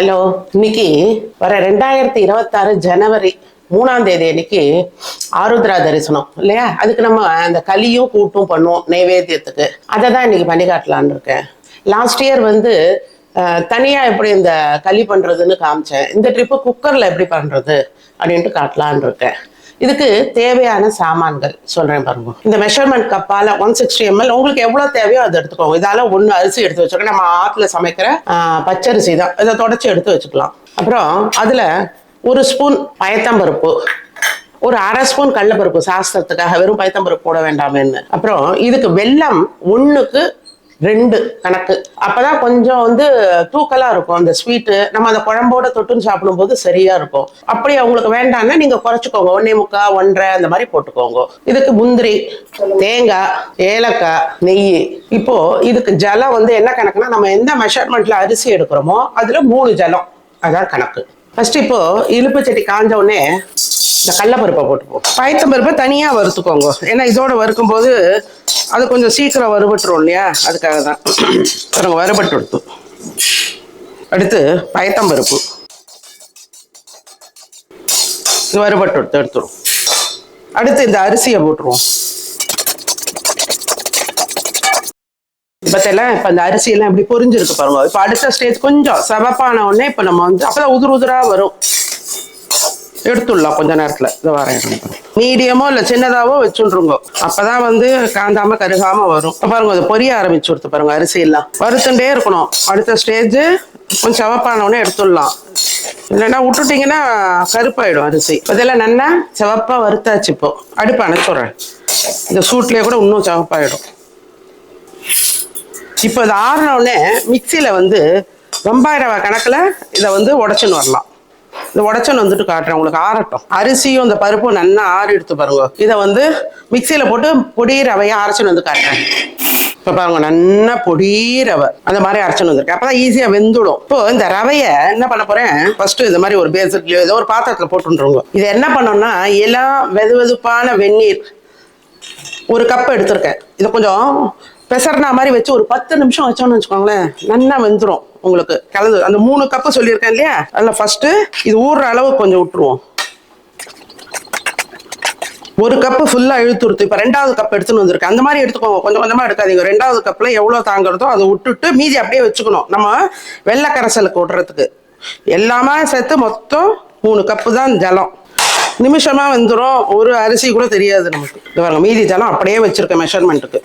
Hello இன்னைக்கு வர ரெண்டாயிரத்தி இருபத்தாறு ஜனவரி மூணாம் தேதி அன்னைக்கு ஆருத்ரா தரிசனம் இல்லையா? அதுக்கு நம்ம அந்த களியும் கூட்டும் பண்ணுவோம் நைவேத்தியத்துக்கு. அதை தான் இன்னைக்கு பண்ணி காட்டலான்னு இருக்கேன். லாஸ்ட் இயர் வந்து தனியாக தனியா எப்படி இந்த களி பண்றதுன்னு காமிச்சேன். இந்த ட்ரிப்பு குக்கர்ல எப்படி பண்றது அப்படின்ட்டு காட்டலான்னு இருக்கேன். இதுக்கு தேவையான சாமான்கள் சொல்றேன் பாருங்க. இந்த மெஷர்மெண்ட் கப்பால ஒன் சிக்ஸ்டி எம்எல் உங்களுக்கு எவ்வளவு தேவையோ அதை எடுத்துக்கோங்க. இதால ஒன்று அரிசி எடுத்து வச்சிருக்கேன் நம்ம ஆத்துல சமைக்கிற பச்சரிசி தான். இதை தொடச்சி எடுத்து வச்சுக்கலாம். அப்புறம் அதுல ஒரு ஸ்பூன் பயத்தம்பருப்பு ஒரு அரை ஸ்பூன் கடலப்பருப்பு சாஸ்திரத்துக்காக வெறும் பயத்தம்பருப்பு போட வேண்டாமேன்னு. அப்புறம் இதுக்கு வெல்லம் ஒண்ணுக்கு ரெண்டு கணக்கு. அப்பதான் கொஞ்சம் வந்து தூக்கலா இருக்கும். அந்த ஸ்வீட்டு நம்ம அந்த குழம்போட தொட்டுன்னு சாப்பிடும்போது சரியா இருக்கும். அப்படி அவங்களுக்கு வேண்டாம்னா நீங்க குறைச்சிக்கோங்க. ஒன்னே முக்கா ஒன்றரை அந்த மாதிரி போட்டுக்கோங்க. இதுக்கு முந்திரி தேங்காய் ஏலக்காய் நெய். இப்போ இதுக்கு ஜலம் வந்து என்ன கணக்குனா நம்ம எந்த மெஷர்மெண்ட்ல அரிசி எடுக்கிறோமோ அதுல மூணு ஜலம். அதான் கணக்கு. ஃபர்ஸ்ட் இப்போ இழுப்பு சட்டி காஞ்ச உடனே இந்த கடலப்பருப்பை போட்டுப்போம் பயத்தம்பருப்பை தனியாக வறுத்துக்கோங்க. ஏன்னா இதோட வறுக்கும்போது அது கொஞ்சம் சீக்கிரம் வறுபட்டுரும் இல்லையா? அதுக்காக தான். பாருங்க வறுபட்டு எடுத்து அடுத்து பயத்தம்பருப்பு. இது வறுபட்டு எடுத்து எடுத்துடும் அடுத்து இந்த அரிசியை போட்டுருவோம். இப்பத்தெல்லாம் இப்போ அந்த அரிசியெல்லாம் இப்படி பொரிஞ்சிருக்கு பாருங்க. இப்போ அடுத்த ஸ்டேஜ் கொஞ்சம் சவப்பான உடனே இப்போ நம்ம வந்து அப்பதான் உதிர் உதிராக வரும். எடுத்துடலாம் கொஞ்ச நேரத்துல. இதை வரேன். மீடியமோ இல்லை சின்னதாவோ வச்சுருங்க அப்பதான் வந்து காந்தாம கருகாம வரும். பாருங்க அது பொரிய ஆரம்பிச்சு கொடுத்து பாருங்க அரிசி எல்லாம் வறுத்துட்டே இருக்கணும். அடுத்த ஸ்டேஜ் கொஞ்சம் செவப்பான உடனே எடுத்துடலாம். இல்லைன்னா விட்டுட்டீங்கன்னா கருப்பாயிடும் அரிசி. இதெல்லாம் நல்லா செவப்பாக வறுத்தாச்சு இப்போ. அடுப்பு அணைச்சுடுறேன். இந்த சூட்லயே கூட இன்னும் செவப்பாயிடும். இப்போ இது ஆறின உடனே மிக்சியில் வந்து வெங்காய கணக்கில் இதை வந்து உடச்சுன்னு வரலாம். இந்த உடச்சன்னு வந்துட்டு காட்டுறேன் உங்களுக்கு ஆறட்டும். அரிசியும் இந்த பருப்பும் நல்லா ஆறு எடுத்து பாருங்க. இதை வந்து மிக்சியில் போட்டு பொடி ரவையை அரைச்சுன்னு வந்து காட்டுறேன். இப்போ பாருங்க நல்லா பொடி ரவை அந்த மாதிரி அரைச்சுன்னு வந்திருக்கேன் அப்போ தான் ஈஸியாக வெந்துடும். இப்போ இந்த ரவையை என்ன பண்ண போகிறேன் ஃபர்ஸ்ட் இந்த மாதிரி ஒரு பேசட்லையோ ஏதோ ஒரு பாத்திரத்தில் போட்டுருங்க. இது என்ன பண்ணோம்னா எல்லாம் வெது வெதுப்பான வெந்நீர் ஒரு கப் எடுத்திருக்கேன். இதை கொஞ்சம் பெசர்னா மாதிரி வச்சு ஒரு பத்து நிமிஷம் வச்சோம்னு வச்சுக்கோங்களேன் நல்லா வெந்துடும் உங்களுக்கு கலந்து அந்த மூணு கப்பு சொல்லியிருக்கேன் இல்லையா? அதில் ஃபஸ்ட்டு இது ஊறுற அளவு கொஞ்சம் விட்டுருவோம். ஒரு கப்பு ஃபுல்லாக இழுத்துருத்து இப்போ ரெண்டாவது கப் எடுத்துன்னு வந்திருக்கேன் அந்த மாதிரி எடுத்துக்கோங்க. கொஞ்சம் கொஞ்சமாக எடுக்காதீங்க. ரெண்டாவது கப்பில் எவ்வளோ தாங்குறதோ அதை விட்டுட்டு மீதி அப்படியே வச்சுக்கணும். நம்ம வெள்ளை கரைசலுக்கு விடுறதுக்கு. எல்லாமே சேர்த்து மொத்தம் மூணு கப்பு தான் ஜலம். நிமிஷமா வந்துடும் ஒரு அரிசி கூட தெரியாது நமக்கு. இது பாருங்க மீதி ஜலம் அப்படியே வச்சிருக்கேன் மெஷர்மெண்ட்டுக்கு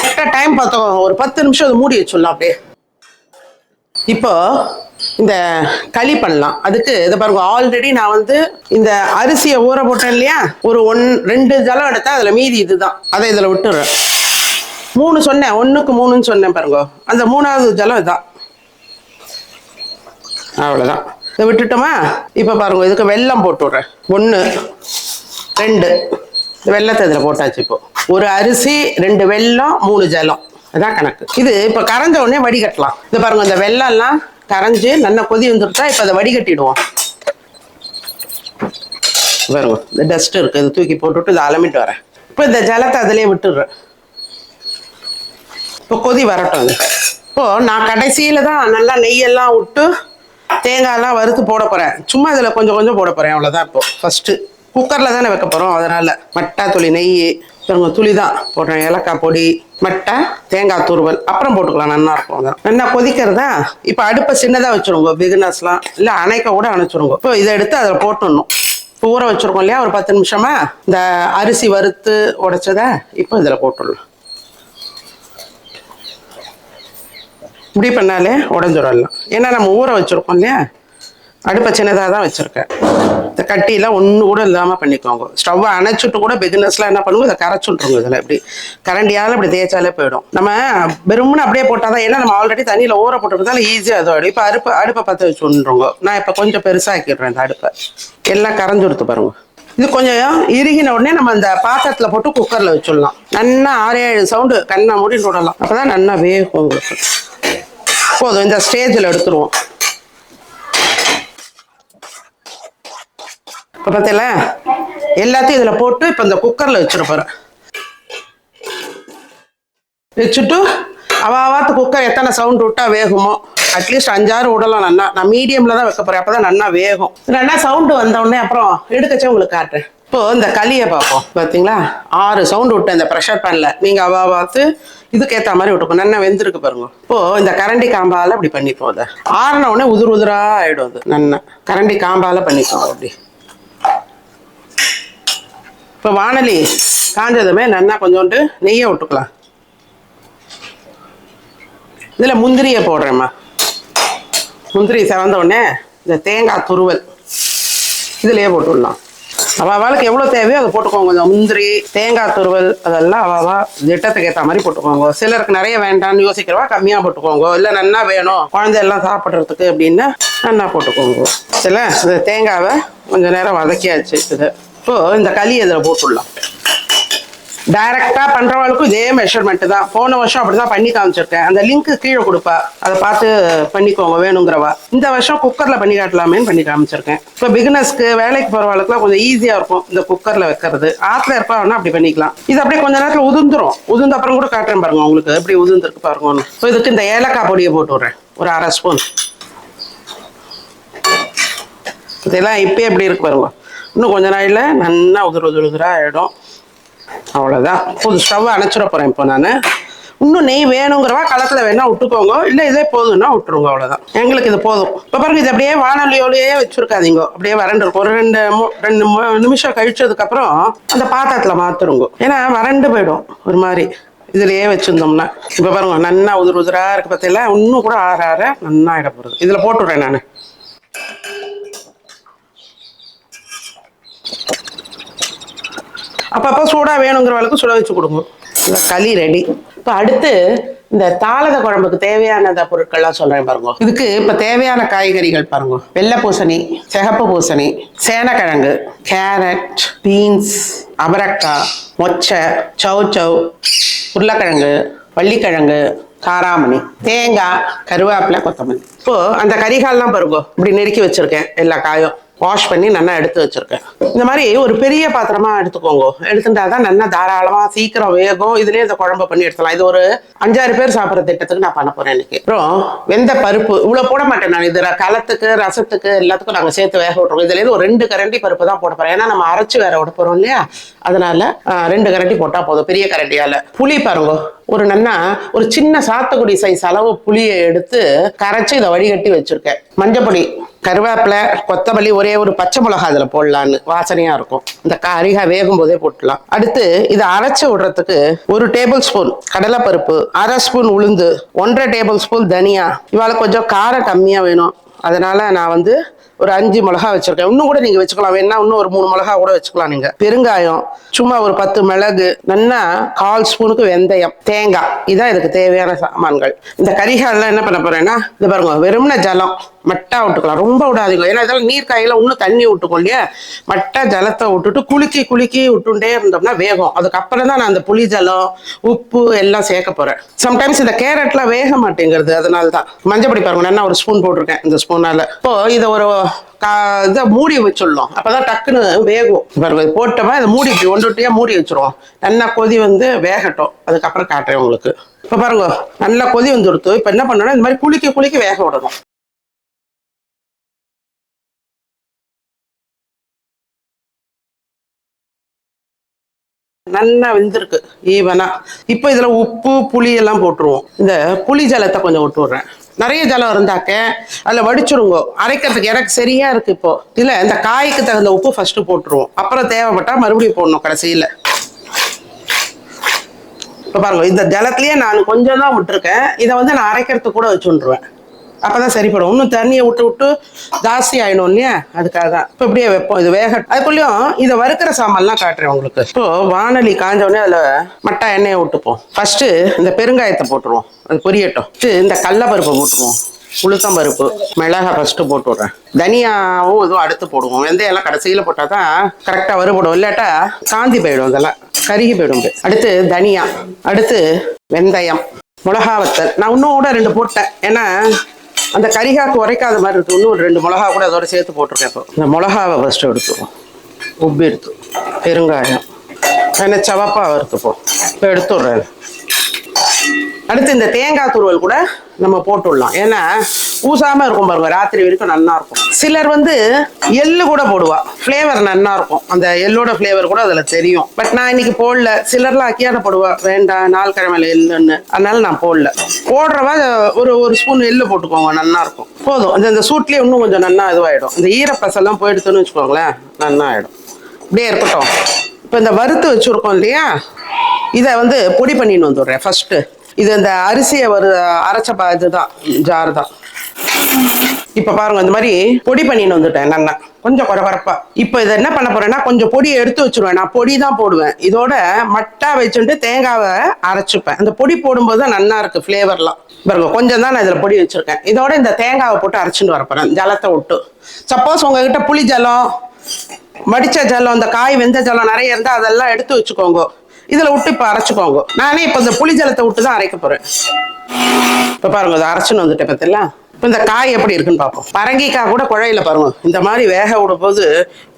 கரெக்டாக டைம் பார்த்தோம். ஒரு பத்து நிமிஷம் அது மூடி வச்சிடலாம் அப்படியே. இப்போ இந்த களி பண்ணலாம். அதுக்கு இதை பாருங்க ஆல்ரெடி நான் வந்து இந்த அரிசியை ஊற போட்டேன் இல்லையா? ஒரு ஒன் ரெண்டு ஜலம் எடுத்தா அதுல மீதி இதுதான். அதை இதுல விட்டுறேன். மூணு சொன்னேன் ஒண்ணுக்கு மூணுன்னு சொன்னேன் பாருங்க. அந்த மூணாவது ஜலம் இதுதான் அவ்வளோதான் இதை விட்டுட்டோமா? இப்போ பாருங்க இதுக்கு வெள்ளம் போட்டு விட்றேன் ஒன்று ரெண்டு. இந்த வெள்ளத்தை இதில் போட்டாச்சு இப்போ. ஒரு அரிசி ரெண்டு வெல்லம் மூணு ஜலம். அதான் கணக்கு. இது இப்போ கரைஞ்ச உடனே வடிகட்டலாம். இது பாருங்க இந்த வெள்ளம்லாம் கரைஞ்சி நல்லா கொதி வந்துருச்சா இப்போ அதை வடிகட்டிடுவோம். பாருங்க இந்த டஸ்ட் இருக்கு. இது தூக்கி போட்டுவிட்டு இதை அலமிட்டு வரேன். இப்போ இந்த ஜலத்தை அதிலே விட்டுடுறேன். இப்போ கொதி வரட்டும் அது. இப்போ நான் கடைசியில தான் நல்லா நெய்யெல்லாம் விட்டு தேங்காய்லாம் வறுத்து போட போறேன். சும்மா இதில் கொஞ்சம் கொஞ்சம் போட போறேன். அவ்வளோதான் இப்போ. ஃபர்ஸ்ட்டு குக்கரில் தானே வைக்க போகிறோம் அதனால் மட்டா துளி நெய் பாருங்க துளி தான் போடுறேன் ஏலக்காய் பொடி மட்டை தேங்காய் துருவல். அப்புறம் போட்டுக்கலாம். நல்லா இருக்கும். அதான். நல்லா கொதிக்கிறதா? இப்போ அடுப்பை சின்னதாக வச்சுருங்க பிகினர்ஸ்லாம் இல்லை அணைக்க கூட அணைச்சிருங்க. இப்போ இதை எடுத்து அதில் போட்டுடணும். இப்போ ஊற வச்சுருக்கோம் இல்லையா? ஒரு பத்து நிமிஷமா. இந்த அரிசி வறுத்து உடைச்சதை இப்போ இதில் போட்டுடலாம். இப்படி பண்ணாலே உடஞ்சிடலாம். ஏன்னா நம்ம ஊற வச்சுருக்கோம் இல்லையா? அடுப்பை சின்னதாக தான் வச்சுருக்கேன். இந்த கட்டியெல்லாம் ஒன்று கூட இல்லாமல் பண்ணிக்கோங்க. ஸ்டவ்வை அணைச்சிட்டு கூட பிகினஸ்லாம் என்ன பண்ணுவோம்? இதை கரைச்சி விட்ருங்க இதில். இப்படி கரண்டியால் இப்படி தேய்ச்சாலே போயிடும். நம்ம வெறும்னு அப்படியே போட்டால் தான் ஏன்னா நம்ம ஆல்ரெடி தண்ணியில் ஊற போட்டுருந்தால ஈஸியாக அது ஆகிடும் இப்போ அடுப்பு அடுப்பை பற்ற வச்சு விட்ருங்க நான் இப்போ கொஞ்சம் பெருசாக்கிடுறேன் இந்த அடுப்பை. எல்லாம் கரைஞ்சி கொடுத்து பாருங்க. இது கொஞ்சம் இறுகின உடனே நம்ம இந்த பாத்திரத்தில் போட்டு குக்கரில் வச்சிடலாம். நல்லா ஆறு ஏழு சவுண்டு கண்ணை மூடின்னு விடலாம். அப்போ தான் நல்லா வேகும் போதும் இந்த ஸ்டேஜில் எடுத்துருவோம். இப்போ பார்த்தீங்களா எல்லாத்தையும் இதில் போட்டு இப்போ இந்த குக்கரில் வச்சிட போகிறேன் வச்சுட்டு அவாத்து குக்கர் எத்தனை சவுண்ட் விட்டால் வேகுமோ? அட்லீஸ்ட் அஞ்சாறு விடலாம் நல்லா நான் மீடியமில் தான் வைக்க போகிறேன் அப்போ தான் நல்லா வேகும் நல்லா சவுண்டு வந்தோடனே அப்புறம் எடுக்கச்சே உங்களுக்கு காட்டுறேன். இப்போது இந்த களியை பார்ப்போம். பார்த்தீங்களா ஆறு சவுண்டு விட்டேன் இந்த ப்ரெஷர் பேனில் நீங்கள் அவா பார்த்து இதுக்கு ஏற்ற மாதிரி விட்டுப்போம் நல்லா வெந்திருக்கு பாருங்க. இப்போது இந்த கரண்டி காம்பால் அப்படி பண்ணிப்போம் அதை ஆறின உடனே உதிர் உதிராக ஆகிடும் அது. நல்லா கரண்டி காம்பால் பண்ணிப்போம் அப்படி. இப்போ வானலி காஞ்சதுமே நல்லா கொஞ்சோண்டு நெய்யை விட்டுக்கலாம். இதில் முந்திரியை போடுறேம்மா. முந்திரி செவந்த உடனே இந்த தேங்காய் துருவல் இதுலேயே போட்டுடலாம். அவளுக்கு எவ்வளோ தேவையோ அதை போட்டுக்கோங்க கொஞ்சம். முந்திரி தேங்காய் துருவல் அதெல்லாம் அவ திட்டத்துக்கு ஏற்ற மாதிரி போட்டுக்கோங்க. சிலருக்கு நிறைய வேண்டாம்னு யோசிக்கிறவா கம்மியாக போட்டுக்கோங்க. இல்லை நல்லா வேணும் குழந்தை எல்லாம் சாப்பிட்றதுக்கு அப்படின்னா நன்னா போட்டுக்கோங்க. சில இந்த தேங்காவை கொஞ்சம் நேரம் வதக்கியாச்சு இது. இப்போ இந்த களி இதில் போட்டுடலாம் டைரக்டா பண்றவளுக்கும் இதே மெஷர்மெண்ட்டு தான். போன வருஷம் அப்படி தான் பண்ணி காமிச்சிருக்கேன். அந்த லிங்க்கு கீழே கொடுப்பா. அதை பார்த்து பண்ணிக்கோங்க வேணுங்கிறவா. இந்த வருஷம் குக்கரில் பண்ணி காட்டலாமேன்னு பண்ணி காமிச்சிருக்கேன். இப்போ பிகினஸ்க்கு வேலைக்கு போறவளுக்குலாம் கொஞ்சம் ஈஸியாக இருக்கும் இந்த குக்கரில் வைக்கிறது. ஆற்றுல இருப்பாங்கன்னா அப்படி பண்ணிக்கலாம். இது அப்படியே கொஞ்ச நேரத்தில் உதிர்ந்துரும். உதிர்ந்த அப்புறம் கூட காட்டுறேன் பாருங்க உங்களுக்கு. எப்படி உதிர்ந்துருக்கு பாருங்க ஒன்று ஸோ இதுக்கு இந்த ஏலக்காய் பொடியை போட்டு விட்றேன். ஒரு அரை ஸ்பூன் இதெல்லாம் இப்போயே எப்படி இருக்கு பாருங்க. இன்னும் கொஞ்ச நாளில் நல்லா உதிர உதிர உதிரா ஆகிடும் அவ்வளோதான் புது ஸ்டவ் அணைச்சிட போகிறேன் இப்போ நான். இன்னும் நெய் வேணுங்கிறவா களத்தில் வேணா விட்டுக்கோங்க. இல்லை இதே போதும்னா விட்டுருங்க அவ்வளோதான் எங்களுக்கு இது போதும். இப்போ பாருங்க இது அப்படியே வானொலியோலையே வச்சுருக்காதீங்க. அப்படியே வறண்டு இருக்கும். ஒரு ரெண்டு ரெண்டு நிமிஷம் கழிச்சதுக்கப்புறம் அந்த பாத்திரத்தில் மாற்றுருங்க ஏன்னா வறண்டு போயிடும் ஒரு மாதிரி. இதுலயே வச்சுருந்தோம்னா. இப்போ பாருங்க நன்னா உதிர் உதிரா இருக்கு பார்த்தீங்களா இன்னும் கூட ஆற ஆற நன்னா ஆகிட போகிறது இதில் போட்டுடுறேன் நான். அப்பப்போ சூடாக வேணுங்கிறவளுக்கு சுட வச்சு கொடுங்க. இந்த களி ரெடி இப்போ அடுத்து இந்த தாளத குழம்புக்கு தேவையான பொருட்கள்லாம் சொல்கிறேன் பாருங்க. இதுக்கு இப்போ தேவையான காய்கறிகள் பாருங்க. வெள்ளை பூசணி சிகப்பு பூசணி சேனக்கிழங்கு கேரட் பீன்ஸ் அவரக்காய் மொச்சை சவு சௌ உருளைக்கிழங்கு வள்ளிக்கிழங்கு காராமணி தேங்காய் கருவேப்பிலை கொத்தமல்லி. இப்போது அந்த கரிகால்லாம் பாருங்க. இப்படி நெருக்கி வச்சுருக்கேன் எல்லா காயும். வாஷ் பண்ணி நல்லா எடுத்து வச்சிருக்கேன். இந்த மாதிரி ஒரு பெரிய பாத்திரமா எடுத்துக்கோங்க. எடுத்துட்டா தான் நல்லா தாராளமா சீக்கிரம் வேகும். இதுலயே இந்த குழம்பு பண்ணி எடுத்துலாம் இது ஒரு அஞ்சாறு பேர் சாப்பிட்ற திட்டத்துக்கு நான் பண்ண போறேன் இன்னைக்கு. அப்புறம் வெந்த பருப்பு இவ்வளவு போட மாட்டேன் நான். இது களத்துக்கு ரசத்துக்கு எல்லாத்துக்கும் நாங்க சேர்த்து வேக விட்டுருவோம் இதுல இருந்து ஒரு ரெண்டு கரண்டி பருப்பு தான் போட போறேன். ஏன்னா நம்ம அரைச்சு வேற விட போறோம் இல்லையா? அதனால ஆஹ், ரெண்டு கரண்டி போட்டா போதும். பெரிய கரண்டியால. புளி பாருங்க. ஒரு நன்னா ஒரு சின்ன சாத்துக்குடி சைஸ் அளவு புளியை எடுத்து கரைச்சு இதை வடிகட்டி வச்சிருக்கேன். மஞ்சப்பொடி. கருவேப்பிலை கொத்தமல்லி ஒரே ஒரு பச்சை மிளகா அதில் போடலான்னு வாசனையாக இருக்கும். இந்த கறிகாய் வேகும் போதே போட்டுலாம் அடுத்து இதை அரைச்சி விடுறதுக்கு ஒரு டேபிள் ஸ்பூன் கடலைப்பருப்பு அரை ஸ்பூன் உளுந்து ஒன்றரை டேபிள் ஸ்பூன் தனியா. இவாளுக்கு கொஞ்சம் காரம் கம்மியாக வேணும். அதனால் நான் வந்து ஒரு அஞ்சு மிளகா வச்சிருக்கேன். இன்னும் கூட நீங்க வச்சுக்கலாம். வேணா இன்னும் ஒரு மூணு மிளகா கூட வச்சுக்கலாம் நீங்க. பெருங்காயம் சும்மா ஒரு பத்து மிளகு நல்லா கால் ஸ்பூனுக்கு வெந்தயம் தேங்காய். இதான் இதுக்கு தேவையான சாமான்கள். இந்த கரிகாலெல்லாம் என்ன பண்ண போறேன்னா இது பாருங்க வெறும்ன ஜலம். மட்டா விட்டுக்கலாம். ரொம்ப விடாதீங்க. ஏன்னா இதெல்லாம் நீர் காயில இன்னும் தண்ணி விட்டுக்கும் இல்லையா? மட்டா ஜலத்தை விட்டுட்டு குலுக்கி குலுக்கி விட்டுட்டே இருந்தோம்னா வேகும். அதுக்கப்புறம் தான் நான் அந்த புளி ஜலம் உப்பு எல்லாம் சேர்க்க போறேன். சம்டைம்ஸ் இந்த கேரட்லாம் வேக மாட்டேங்கிறது. அதனால தான். மஞ்சப்படி பாருங்க நான் ஒரு ஸ்பூன் போட்டிருக்கேன் இந்த ஸ்பூனால. இப்போ இதை ஒரு இதை மூடி வச்சிடலாம். அப்பதான் டக்குன்னு வேகும். பாருங்க போட்டோமா இதை மூடி இப்படி ஒன்று ஒட்டியா மூடி வச்சிருவோம். நல்லா கொதி வந்து வேகட்டும். அதுக்கப்புறம் காட்டுறேன் உங்களுக்கு. இப்போ பாருங்க நல்லா கொதி வந்துடுத்து இப்போ என்ன பண்ணணும் இந்த மாதிரி குளிக்க குளிக்க வேக விடணும். நல்லா வெந்திருக்கு ஈவனா இப்போ இதுல உப்பு புளி எல்லாம் போட்டுருவோம். இந்த புளி ஜலத்தை கொஞ்சம் விட்டு விடுறேன். நிறைய ஜலம் இருந்தாக்க அதில் வடிச்சிருங்க. அரைக்கிறதுக்கு எனக்கு சரியா இருக்கு இப்போ. இல்லை இந்த காய்க்கு தகுந்த உப்பு ஃபர்ஸ்ட் போட்டுருவோம். அப்புறம் தேவைப்பட்டா மறுபடியும் போடணும் கடைசியில. இப்போ பாருங்க இந்த ஜலத்திலேயே நான் கொஞ்சம் தான் விட்டுருக்கேன். இதை வந்து நான் அரைக்கிறதுக்கு கூட வச்சு அப்போ தான் சரிப்படும். இன்னும் தண்ணியை விட்டு விட்டு ஜாஸ்தி ஆகிடும் இல்லையா? அதுக்காக தான். இப்போ இப்படியே வைப்போம். இது வேக அதுக்குள்ளேயும் இதை வறுக்கிற சாமான்லாம் காட்டுறேன் உங்களுக்கு. இப்போ வானலி காஞ்ச அதில் மட்டா எண்ணெயை விட்டுப்போம் ஃபஸ்ட்டு இந்த பெருங்காயத்தை போட்டுருவோம். அது பொரியட்டும். இந்த கடலப்பருப்பை போட்டுருவோம். உளுத்தம் பருப்பு மிளகா ஃபஸ்ட்டு போட்டு விட்றேன் தனியாவும் இதுவும் அடுத்து போடுவோம். வெந்தயம்லாம் கடைசியில் போட்டால் தான் கரெக்டாக வறுபடும். இல்லாட்டா காந்தி போயிடும் இதெல்லாம் கருகி போயிடும் அடுத்து தனியா. அடுத்து வெந்தயம் மிளகா வத்தல். நான் இன்னும் கூட ரெண்டு போட்டேன். ஏன்னா அந்த கரிகாக்கு உரைக்காத மாதிரி இருக்கு. இன்னும் ஒரு ரெண்டு மிளகா கூட அதோட சேர்த்து போட்டிருக்கேன் இப்போ. இந்த மிளகாவை ஃபர்ஸ்ட் எடுத்துப்போம் உப்பு எடுத்து பெருங்காயம் என்ன சவப்பா வறுத்துப்போம் இப்போ எடுத்து விட்றேன் அடுத்து இந்த தேங்காய் துருவல் கூட நம்ம போட்டுடலாம். ஏன்னா பூசாம இருக்கும் பாருங்க ராத்திரி வரைக்கும் நல்லா இருக்கும். சிலர் வந்து எள்ளு கூட போடுவா. ஃப்ளேவர் நல்லா இருக்கும். அந்த எள்ளோட ஃப்ளேவர் கூட அதுல தெரியும். பட் நான் இன்னைக்கு போடல. சிலர்லாம் அக்கியான போடுவா. வேண்டாம் நாள் கிழமையில எள்ளுன்னு. அதனால நான் போடல. போடுறவா ஒரு ஒரு ஸ்பூன் எள்ளு போட்டுக்கோங்க நல்லா இருக்கும். போதும். அந்த இந்த சூட்லயே இன்னும் கொஞ்சம் நல்லா இதுவாயிடும். இந்த ஈரப்பசெல்லாம் போயிடுதுன்னு வச்சுக்கோங்களேன் நல்லா ஆயிடும் இப்படியே இருக்கட்டும். இப்போ இந்த வறுத்து வச்சுருக்கோம் இல்லையா? இதை வந்து பொடி பண்ணின்னு வந்துடுறேன். ஃபர்ஸ்ட்டு இது இந்த அரிசியை வரு அரைச்ச இதுதான் ஜார் தான். இப்போ பாருங்க இந்த மாதிரி பொடி பண்ணின்னு வந்துட்டேன். நல்லா கொஞ்சம் குறகுறப்பா இப்போ இதை என்ன பண்ண போறேன்னா கொஞ்சம் பொடியை எடுத்து வச்சிருவேன். நான் பொடி தான் போடுவேன். இதோட மட்டா வச்சுட்டு தேங்காவை அரைச்சுப்பேன். அந்த பொடி போடும்போது தான் நல்லா இருக்கு ஃப்ளேவர்லாம் பாருங்க கொஞ்சம் தான் நான் இதில் பொடி வச்சிருக்கேன். இதோட இந்த தேங்காவை போட்டு அரைச்சிட்டு வரப்போறேன் ஜலத்தை விட்டு. சப்போஸ் உங்ககிட்ட புளி ஜலம் மடிச்ச ஜலம் இந்த காய் வெந்த ஜலம் நிறைய இருந்தா அதெல்லாம் எடுத்து வச்சுக்கோங்க. இதுல விட்டு இப்ப அரைச்சுக்கோங்க. நானே இப்ப இந்த புளி ஜலத்தை விட்டு தான் அரைக்க போறேன். இப்ப பாருங்க இதை அரைச்சுன்னு வந்துட்டேன் பார்த்தீங்களா இப்போ இந்த காய் எப்படி இருக்குன்னு பார்ப்போம். பரங்கிக்காய் கூட குழையில பாருங்க. இந்த மாதிரி வேக விடும் போது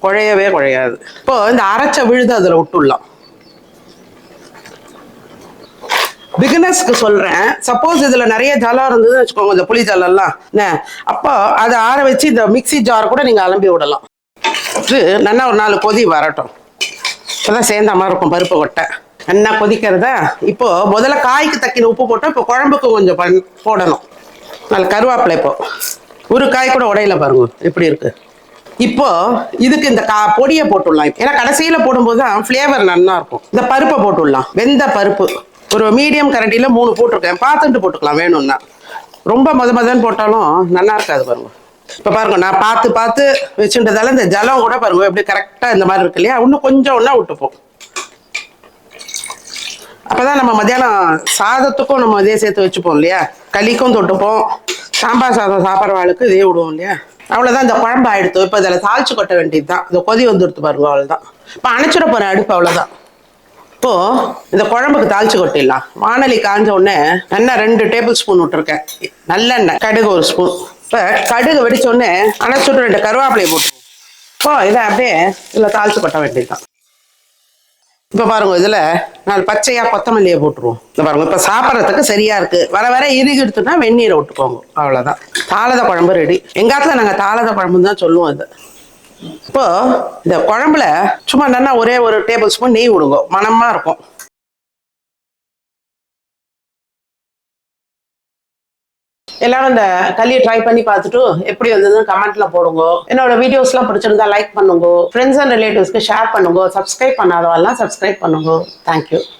குழையவே குழையாது. இப்போ இந்த அரைச்ச விழுது அதில் விட்டுடலாம். பிகினர்ஸ்க்கு சொல்றேன். சப்போஸ் இதுல நிறைய ஜலம் இருந்ததுன்னு வச்சுக்கோங்க இந்த புளி ஜலம்லாம். என்ன? அப்போ அதை ஆற வச்சு இந்த மிக்ஸி ஜார் கூட நீங்க அலம்பி விடலாம். நல்லா ஒரு நாலு கொதி வரட்டும். இப்போதான் சேர்ந்த மாதிரி இருக்கும் பருப்பு கொட்டை. என்ன கொதிக்கிறதா? இப்போ முதல்ல காய்க்கு தக்கின உப்பு போட்டோம் இப்போ குழம்புக்கு கொஞ்சம் பண் போடணும். அதில் கருவேப்பிலை இப்போ. ஒரு காய் கூட உடையில பாருங்க எப்படி இருக்கு? இப்போ இதுக்கு இந்த கா பொடியை போட்டுடலாம். ஏன்னா கடைசியில் போடும்போது தான் ஃப்ளேவர் நல்லா இருக்கும். இந்த பருப்பை போட்டுடலாம். வெந்த பருப்பு. ஒரு மீடியம் கரண்டியில் மூணு போட்டிருக்கேன். பார்த்துட்டு போட்டுக்கலாம் வேணும்னா. ரொம்ப மத மதன்னு போட்டாலும் நல்லா இருக்காது பாருங்க. இப்போ பாருங்க நான் பார்த்து பார்த்து வச்சுட்டதால இந்த ஜலம் கூட பாருங்க எப்படி கரெக்டாக இந்த மாதிரி இருக்கு இல்லையா? இன்னும் கொஞ்சம் ஒன்றா விட்டுப்போம். அப்பதான் நம்ம மத்தியானம் சாதத்துக்கும் நம்ம இதே சேர்த்து வச்சுப்போம் இல்லையா? களிக்கும் தொட்டுப்போம். சாம்பார் சாதம் சாப்பிட்ற ஆளுக்கு இதே விடுவோம் இல்லையா? அவ்வளோதான் இந்த குழம்பு ஆயிடுத்து. இப்போ இதில் தாளிச்சு கொட்ட வேண்டியது தான் இந்த கொதி வந்துடுத்து பாருங்க அவ்வளோதான் இப்போ அணைச்சிட போகிறேன் அடுப்பு அவ்வளோதான் இப்போது இந்த குழம்புக்கு தாளிச்சு கொட்டிடலாம். வானலி காஞ்ச உடனே நல்லா ரெண்டு டேபிள் ஸ்பூன் விட்டுருக்கேன். நல்லெண்ணெய் கடுகு ஒரு ஸ்பூன் இப்போ கடுகு வெடிச்ச உடனே அணைச்சுட்டு ரெண்டு கருவேப்பிலையை போட்டுருவோம். இப்போ இதை அப்படியே இதில் தாளிச்சு கொட்ட வேண்டியதுதான். இப்போ பாருங்க இதில் நாலு பச்சையா கொத்தமல்லியை போட்டுருவோம். இந்த பாருங்க இப்போ சாப்பிட்றதுக்கு சரியா இருக்கு. வர வர இறுகிடுத்துனா வெந்நீரை விட்டுக்கோங்க அவ்வளோதான் தாளத குழம்பு ரெடி எங்காத்துல நாங்கள் தாளத குழம்புன்னு தான் சொல்லுவோம் அது இப்போ இந்த குழம்புல சும்மா நல்லா ஒரே ஒரு டேபிள் ஸ்பூன் நெய் விடுங்க. மணமா இருக்கும். எல்லாரும் இந்த களியை ட்ரை பண்ணி பார்த்துட்டு எப்படி வந்ததுன்னு கமெண்ட்ல போடுங்க. என்னோட வீடியோஸ்லாம் பிடிச்சிருந்தா லைக் பண்ணுங்க. ஃப்ரெண்ட்ஸ் அண்ட் ரிலேட்டிவ்ஸ்க்கு ஷேர் பண்ணுங்க. சப்ஸ்கிரைப் பண்ணாதவெல்லாம் சப்ஸ்கிரைப் பண்ணுங்க. Thank you